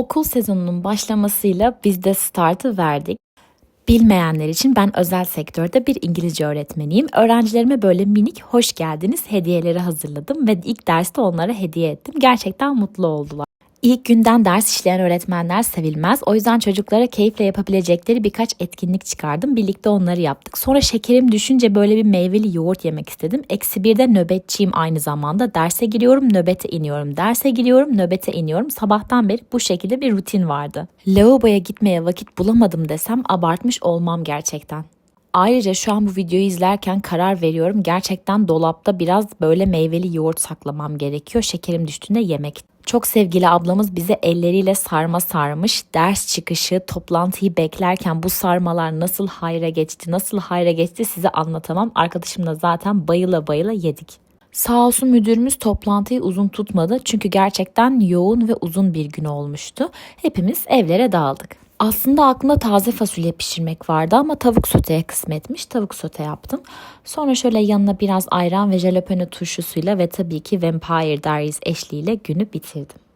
Okul sezonunun başlamasıyla biz de startı verdik. Bilmeyenler için ben özel sektörde bir İngilizce öğretmeniyim. Öğrencilerime böyle minik hoş geldiniz hediyeleri hazırladım ve ilk derste onlara hediye ettim. Gerçekten mutlu oldular. İlk günden ders işleyen öğretmenler sevilmez. O yüzden çocuklara keyifle yapabilecekleri birkaç etkinlik çıkardım. Birlikte onları yaptık. Sonra şekerim düşünce böyle bir meyveli yoğurt yemek istedim. Eksi bir de nöbetçiyim aynı zamanda. Derse giriyorum, nöbete iniyorum. Derse giriyorum, nöbete iniyorum. Sabahtan beri bu şekilde bir rutin vardı. Lavaboya gitmeye vakit bulamadım desem abartmış olmam gerçekten. Ayrıca şu an bu videoyu izlerken karar veriyorum. Gerçekten dolapta biraz böyle meyveli yoğurt saklamam gerekiyor. Şekerim düştüğünde yemek. Çok sevgili ablamız bize elleriyle sarma sarmış. Ders çıkışı, toplantıyı beklerken bu sarmalar nasıl hayra geçti, nasıl hayra geçti size anlatamam. Arkadaşımla zaten bayıla bayıla yedik. Sağ olsun müdürümüz toplantıyı uzun tutmadı çünkü gerçekten yoğun ve uzun bir gün olmuştu. Hepimiz evlere dağıldık. Aslında aklımda taze fasulye pişirmek vardı ama tavuk soteye kısmetmiş. Tavuk sote yaptım. Sonra şöyle yanına biraz ayran ve jalapeno turşusuyla ve tabii ki Vampire Diaries eşliğiyle günü bitirdim.